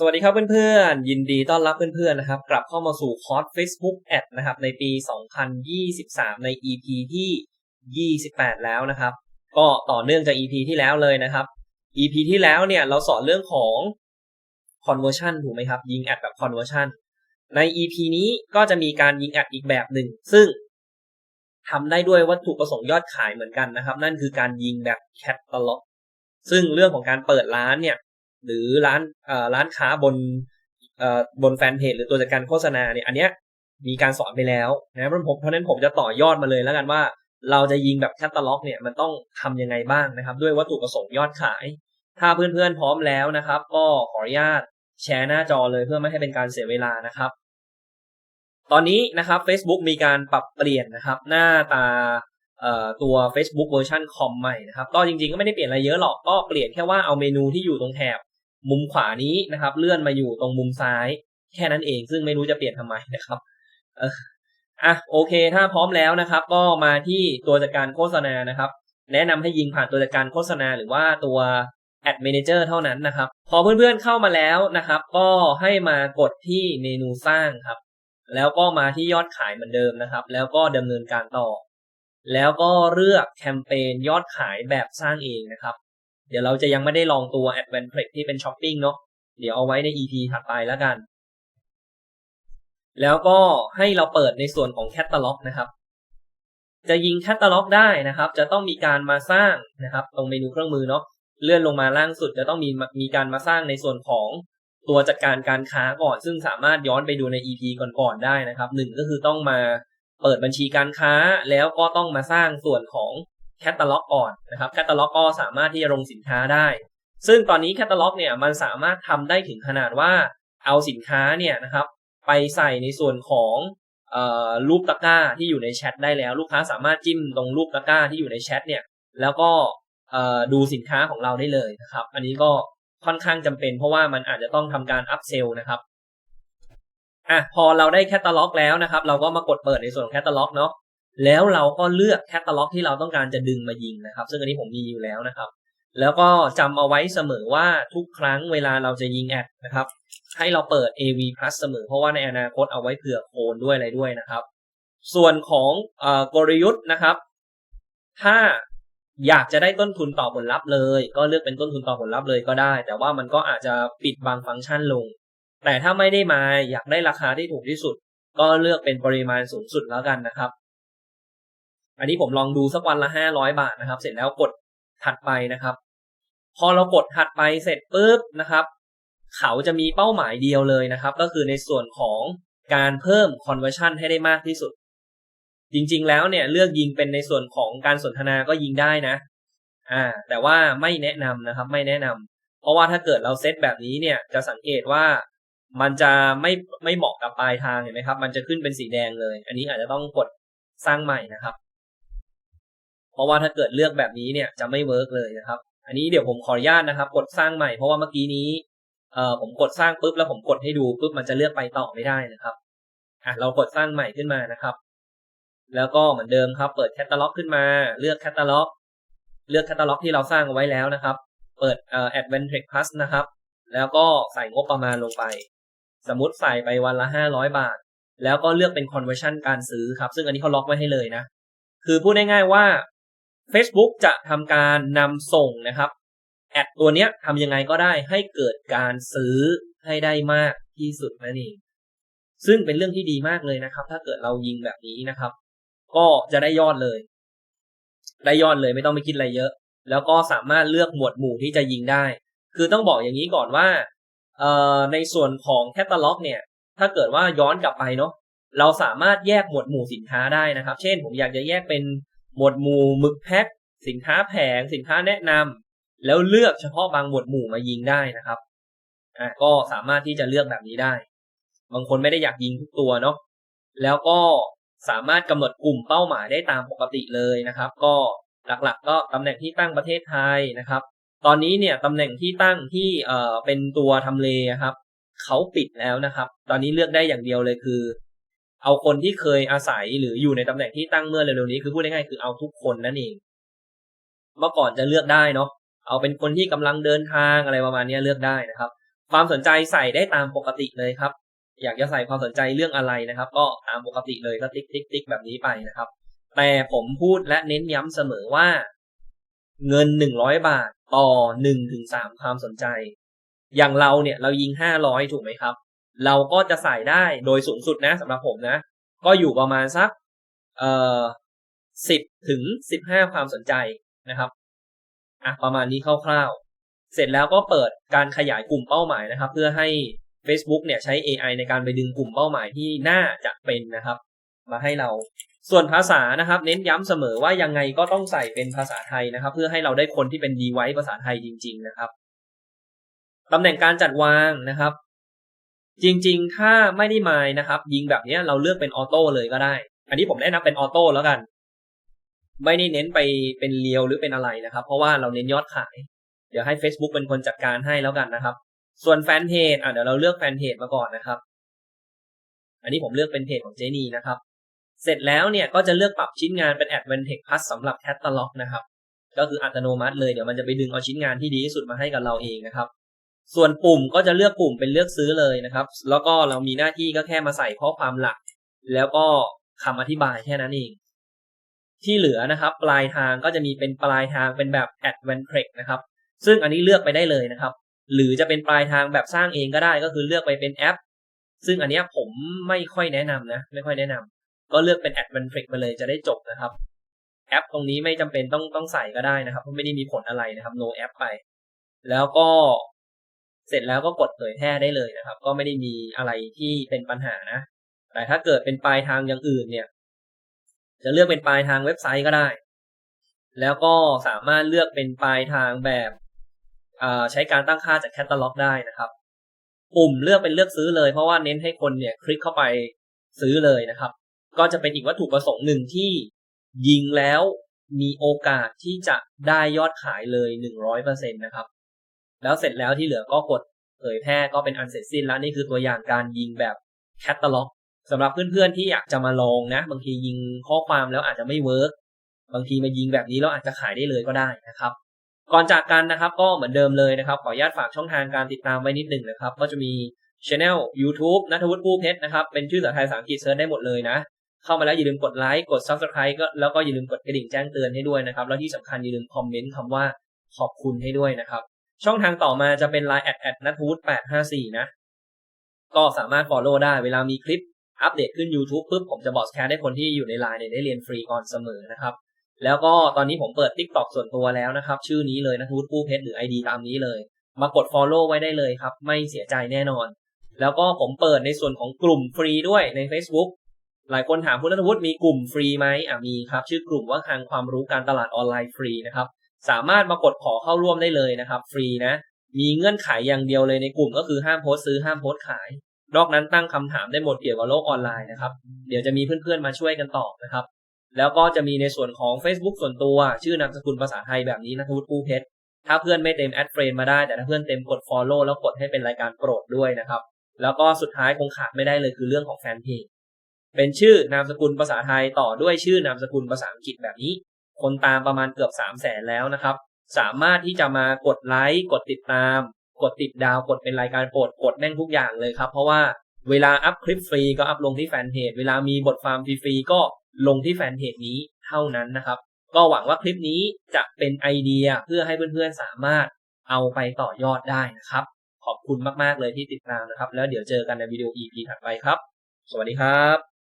สวัสดีครับเพื่อนๆ ยินดีต้อนรับเพื่อนๆนะครับ กลับเข้ามาสู่คอร์ส Facebook Ad นะครับ ในปี 2023 ใน EP ที่ 28 แล้วนะครับ ก็ต่อเนื่องจาก EP ที่แล้วเลยนะครับ EP ที่แล้วเนี่ยเราสอนเรื่องของ conversion ถูกไหมครับ ยิงแอดแบบ conversion ใน EP นี้ก็จะมีการยิงแอดอีกแบบหนึ่ง ซึ่งทำได้ด้วยวัตถุประสงค์ยอดขายเหมือนกันนะครับ นั่นคือการยิงแบบ catalog ซึ่งเรื่องของการเปิดร้านเนี่ย หรือร้านร้านค้าบนบนแฟนเพจหรือตัวจัดการโฆษณาเนี่ยอันเนี้ยมีการสอนไปแล้วนะเพราะผมเพราะนั้นผมจะต่อยอดมาเลยแล้วกันว่า เราจะยิงแบบแคตตาล็อกเนี่ยมันต้องทำยังไงบ้างนะครับ ด้วยวัตถุประสงค์ยอดขาย ถ้าเพื่อนๆพร้อมแล้วนะครับ ก็ขออนุญาตแชร์หน้าจอเลยเพื่อไม่ให้เป็นการเสียเวลานะครับ ตอนนี้นะครับ Facebook มีการปรับเปลี่ยนนะครับ หน้าตาตัว Facebook เวอร์ชันคอมใหม่นะครับก็จริงๆก็ไม่ได้เปลี่ยนอะไรเยอะหรอกก็เปลี่ยนแค่ว่าเอาเมนูที่อยู่ตรงแถบ มุมขวานี้นะครับ เลื่อนมาอยู่ตรงมุมซ้าย แค่นั้นเองซึ่งไม่รู้จะเปลี่ยนทำไมนะครับอะโอเค ถ้าพร้อมแล้วนะครับ ก็มาที่ตัวจัดการโฆษณานะครับ แนะนำให้ยิงผ่านตัวจัดการโฆษณาหรือว่าตัว Ad Manager เท่านั้นนะครับ พอเพื่อนๆเข้ามาแล้วนะครับ ก็ให้มากดที่เมนูสร้างครับ แล้วก็มาที่ยอดขายเหมือนเดิมนะครับ แล้วก็ดำเนินการต่อ แล้วก็เลือกแคมเปญยอดขายแบบสร้างเองนะครับ เดี๋ยวเราจะยังไม่ได้ลองตัว a d v a n t e ที่เป็นช้อปปิ้งเนาะเดี๋ยวเอาไว้ใน EP ถัดไปแล้วกัน แล้วก็ให้เราเปิดในส่วนของแคตตาล็อกนะครับ จะยิงแคตตาล็อกได้นะครับ จะต้องมีการมาสร้างนะครับ ตรงเมนูเครื่องมือเนาะเลื่อนลงมาล่างสุดจะต้องมีมีการมาสร้างในส่วนของตัวจัดการการค้าก่อน ซึ่งสามารถย้อนไปดูใน EP ก่อนๆได้นะครับหนึ่งก็คือต้องมาเปิดบัญชีการค้าแล้วก็ต้องมาสร้างส่วนของ แคตตาล็อกก่อนนะครับแคตตาล็อกก็สามารถที่จะลงสินค้าได้ ซึ่งตอนนี้แคตตาล็อกเนี่ยมันสามารถทำได้ถึงขนาดว่าเอาสินค้าเนี่ยนะครับไปใส่ในส่วนของรูปตะกร้าที่อยู่ในแชทได้แล้ว ลูกค้าสามารถจิ้มตรงรูปตะกร้าที่อยู่ในแชทเนี่ยแล้วก็ดูสินค้าของเราได้เลยนะครับ อันนี้ก็ค่อนข้างจำเป็น เพราะว่ามันอาจจะต้องทำการอัพเซลนะครับอะพอเราได้แคตตาล็อกแล้วนะครับ เราก็มากดเปิดในส่วนของแคตตาล็อกเนาะ แล้วเราก็เลือกแคตตาล็อกที่เราต้องการจะดึงมายิงนะครับ ซึ่งอันนี้ผมมีอยู่แล้วนะครับ แล้วก็จำเอาไว้เสมอว่าทุกครั้งเวลาเราจะยิงแอดนะครับ ให้เราเปิด AV plus เสมอ เพราะว่าในอนาคตเอาไว้เผื่อโคนด้วยอะไรด้วยนะครับ ส่วนของกลยุทธ์นะครับ ถ้าอยากจะได้ต้นทุนต่อผลลัพธ์เลย ก็เลือกเป็นต้นทุนต่อผลลัพธ์เลยก็ได้ แต่ว่ามันก็อาจจะปิดบางฟังก์ชันลง แต่ถ้าไม่ได้มาอยากได้ราคาที่ถูกที่สุด ก็เลือกเป็นปริมาณสูงสุดแล้วกันนะครับ อันนี้ผมลองดูสักวันละห้าร้อยบาทนะครับ เสร็จแล้วกดถัดไปนะครับ พอเรากดถัดไปเสร็จปุ๊บนะครับ เขาจะมีเป้าหมายเดียวเลยนะครับ ก็คือในส่วนของการเพิ่ม conversion ให้ได้มากที่สุด จริงๆแล้วเนี่ยเลือกยิงเป็นในส่วนของการสนทนาก็ยิงได้นะ อ่า แต่ว่าไม่แนะนำนะครับ ไม่แนะนำเพราะว่าถ้าเกิดเราเซตแบบนี้เนี่ยจะสังเกตว่ามันจะไม่ไม่เหมาะกับปลายทางเห็นไหมครับ มันจะขึ้นเป็นสีแดงเลย อันนี้อาจจะต้องกดสร้างใหม่นะครับ เพราะว่าถ้าเกิดเลือกแบบนี้เนี่ยจะไม่เวิร์กเลยนะครับ อันนี้เดี๋ยวผมขออนุญาตนะครับ กดสร้างใหม่เพราะว่าเมื่อกี้นี้เอ่อผมกดสร้างปุ๊บแล้วผมกดให้ดูปุ๊บมันจะเลือกไปต่อไม่ได้นะครับอะเรากดสร้างใหม่ขึ้นมานะครับ แล้วก็เหมือนเดิมครับ เปิดแคตตาล็อกขึ้นมา เลือกแคตตาล็อก เลือกแคตตาล็อกที่เราสร้างเอาไว้แล้วนะครับ เปิดเอ่อ Advantage Plus นะครับ แล้วก็ใส่งบประมาณลงไป สมมติใส่ไปวันละห้าร้อยบาท แล้วก็เลือกเป็น conversion การซื้อครับ ซึ่งอันนี้เขาล็อกไว้ให้เลยนะ คือพูดง่ายๆว่า Facebook จะทำการนำส่งนะครับแอดตัวเนี้ยทำยังไงก็ได้ให้เกิดการซื้อให้ได้มากที่สุดนั่นเองซึ่งเป็นเรื่องที่ดีมากเลยนะครับ ถ้าเกิดเรายิงแบบนี้นะครับ ก็จะได้ยอดเลย ได้ยอดเลยไม่ต้องไปคิดอะไรเยอะ แล้วก็สามารถเลือกหมวดหมู่ที่จะยิงได้ คือต้องบอกอย่างนี้ก่อนว่าในส่วนของแคตตาล็อก เนี่ย ถ้าเกิดว่าย้อนกลับไปเนาะเราสามารถแยกหมวดหมู่สินค้าได้นะครับ เช่น ผมอยากจะแยกเป็น หมวดหมู่หมึกแพ็คสินค้าแผงสินค้าแนะนำแล้วเลือกเฉพาะบางหมวดหมู่มายิงได้นะครับอะก็สามารถที่จะเลือกแบบนี้ได้ บางคนไม่ได้อยากยิงทุกตัวเนาะแล้วก็สามารถกำหนดกลุ่มเป้าหมายได้ตามปกติเลยนะครับ ก็หลักๆ ก็ตำแหน่งที่ตั้งประเทศไทยนะครับ ตอนนี้เนี่ยตำแหน่งที่ตั้งที่เอ่อเป็นตัวทำเลครับเขาปิดแล้วนะครับ ตอนนี้เลือกได้อย่างเดียวเลยคือ เอาคนที่เคยอาศัยหรืออยู่ในตำแหน่งที่ตั้งเมื่อเร็วๆนี้คือพูดง่ายๆคือเอาทุกคนนั่นเอง เมื่อก่อนจะเลือกได้เนาะเอาเป็นคนที่กำลังเดินทางอะไรประมาณนี้เลือกได้นะครับ ความสนใจใส่ได้ตามปกติเลยครับ อยากจะใส่ความสนใจเรื่องอะไรนะครับ ก็ตามปกติเลยก็ติ๊กติ๊กติ๊กแบบนี้ไปนะครับ แต่ผมพูดและเน้นย้ำเสมอว่า เงินหนึ่งร้อยบาทต่อหนึ่งถึงสามความสนใจ อย่างเราเนี่ยเรายิงห้าร้อยถูกไหมครับ เราก็จะใส่ได้โดยสูงสุดนะสำหรับผมนะ ก็อยู่ประมาณสักเอ่อสิบถึงสิบห้าความสนใจนะครับอะประมาณนี้คร่าวๆ เสร็จแล้วก็เปิดการขยายกลุ่มเป้าหมายนะครับ เพื่อให้ Facebook เนี่ยใช้ AI ในการไปดึงกลุ่มเป้าหมายที่น่าจะเป็นนะครับ มาให้เราส่วนภาษานะครับ เน้นย้ำเสมอว่ายังไงก็ต้องใส่เป็นภาษาไทยนะครับ เพื่อให้เราได้คนที่เป็นดีไว้ภาษาไทยจริง ๆ นะครับตำแหน่งการจัดวางนะครับ จริง ๆ ถ้าไม่ได้มายนะครับ ยิงแบบนี้เราเลือกเป็นออโต้เลยก็ได้ อันนี้ผมแนะนำเป็นออโต้แล้วกัน ไม่ได้เน้นไปเป็นเรียวหรือเป็นอะไรนะครับ เพราะว่าเราเน้นยอดขาย เดี๋ยวให้ Facebook เป็นคนจัดการให้แล้วกันนะครับ ส่วนแฟนเพจอะเดี๋ยวเราเลือกแฟนเพจมาก่อนนะครับ อันนี้ผมเลือกเป็นเพจของเจนีนะครับ เสร็จแล้วเนี่ยก็จะเลือกปรับชิ้นงานเป็น Advantage Plus สำหรับ Catalog นะครับ ก็คืออัตโนมัติเลยเดี๋ยวมันจะไปดึงเอาชิ้นงานที่ดีที่สุดมาให้กับเราเองนะครับ ส่วนปุ่มก็จะเลือกปุ่มเป็นเลือกซื้อเลยนะครับ แล้วก็เรามีหน้าที่ก็แค่มาใส่ข้อความหลัก แล้วก็คำอธิบายแค่นั้นเอง ที่เหลือนะครับ ปลายทางก็จะมีเป็นปลายทางเป็นแบบ a d v a n t e นะครับ ซึ่งอันนี้เลือกไปได้เลยนะครับ หรือจะเป็นปลายทางแบบสร้างเองก็ได้ก็คือเลือกไปเป็นแอป ซึ่งอันนี้ผมไม่ค่อยแนะนำนะ ไม่ค่อยแนะนำก็เลือกเป็น a d v a n t e ไปเลยจะได้จบนะครับ แอปตรงนี้ไม่จำเป็นต้องต้องใส่ก็ได้นะครับเพราะไม่ได้มีผลอะไรนะครับ no app ไป แล้วก็ เสร็จแล้วก็กดเผยแพร่ได้เลยนะครับ ก็ไม่ได้มีอะไรที่เป็นปัญหานะ แต่ถ้าเกิดเป็นปลายทางอย่างอื่นเนี่ย จะเลือกเป็นปลายทางเว็บไซต์ก็ได้ แล้วก็สามารถเลือกเป็นปลายทางแบบใช้การตั้งค่าจากแคตตาล็อกได้นะครับปุ่มเลือกเป็นเลือกซื้อเลย เพราะว่าเน้นให้คนเนี่ยคลิกเข้าไปซื้อเลยนะครับ ก็จะเป็นอีกวัตถุประสงค์หนึ่งที่ยิงแล้วมีโอกาสที่จะได้ยอดขายเลยหนึ่งร้อยเปอร์เซ็นตนะครับ แล้วเสร็จแล้วที่เหลือก็กดเผยแพร่ก็เป็นอันเสร็จสิ้นแล้วนี่คือตัวอย่างการยิงแบบแคตตาล็อกสำหรับเพื่อนๆที่อยากจะมาลองนะ บางทียิงข้อความแล้วอาจจะไม่เวิร์กบางทีมายิงแบบนี้แล้วอาจจะขายได้เลยก็ได้นะครับ ก่อนจากกันนะครับก็เหมือนเดิมเลยนะครับ ขออนุญาตฝากช่องทางการติดตามไว้นิดหนึ่งนะครับ ก็จะมีช anel YouTube นัทวุฒิผู้เพชรนะครับ เป็นชื่อภาษาไทยภาษาอังกฤษเซิร์ชได้หมดเลยนะ เข้ามาแล้วอย่าลืมกดไลค์กด Subscribe ก็แล้วก็อย่าลืมกดกระดิ่งแจ้งเตือนให้ด้วยนะครับ แล้วที่สำคัญอย่าลืมคอมเมนต์คำว่าขอบคุณให้ด้วยนะครับ ช่องทางต่อมาจะเป็น Line แอดแอดนัทวุฒิ854นะ ก็สามารถ follow ได้เวลามีคลิปอัปเดตขึ้น YouTube ปุ๊บผมจะบอกแชร์ให้คนที่อยู่ใน Line เนี่ยได้เรียนฟรีก่อนเสมอนะครับ แล้วก็ตอนนี้ผมเปิด TikTok ส่วนตัวแล้วนะครับ ชื่อนี้เลยนะทูตผู้เพชรหรือ ID ตามนี้เลย มากด Follow ไว้ได้เลยครับ ไม่เสียใจแน่นอน แล้วก็ผมเปิดในส่วนของกลุ่มฟรีด้วยใน Facebook หลายคนถามคุณนัทวุฒิมีกลุ่มฟรีไหมอะมีครับ ชื่อกลุ่มว่าทางความรู้การตลาดออนไลน์ฟรีนะครับ สามารถมากดขอเข้าร่วมได้เลยนะครับ ฟรีนะ มีเงื่อนไขอย่างเดียวเลยในกลุ่มก็คือห้ามโพสต์ซื้อห้ามโพสต์ขาย นอกนั้นตั้งคำถามได้หมดเกี่ยวกับโลกออนไลน์นะครับ เดี๋ยวจะมีเพื่อนๆมาช่วยกันตอบนะครับ แล้วก็จะมีในส่วนของ Facebook ส่วนตัว ชื่อนามสกุลภาษาไทยแบบนี้นะทุตปูเพชรถ้าเพื่อนไม่เต็มแอดเฟรนมาได้แต่ถ้าเพื่อนเต็มกด Follow แล้วกดให้เป็นรายการโปรดด้วยนะครับ แล้วก็สุดท้ายคงขาดไม่ได้เลยคือเรื่องของแฟนเพจเป็นชื่อนามสกุลภาษาไทยต่อด้วยชื่อนามสกุลภาษาอังกฤษแบบนี้ คนตามประมาณเกือบ3 0 0แสนแล้วนะครับ สามารถที่จะมากดไลค์กดติดตาม กดติดดาวกดเป็นรายการโปรดกดแม่งทุกอย่างเลยครับ เพราะว่าเวลาอัพคลิปฟรีก็อัพลงที่แฟนเพจเวลามีบทความฟรีๆก็ลงที่แฟนเพจนี้เท่านั้นนะครับ ก็หวังว่าคลิปนี้จะเป็นไอเดียเพื่อให้เพื่อนๆสามารถเอาไปต่อยอดได้นะครับ ขอบคุณมากๆเลยที่ติดตามนะครับ แล้วเดี๋ยวเจอกันในวิดีโอ EP ถัดไปครับ สวัสดีครับ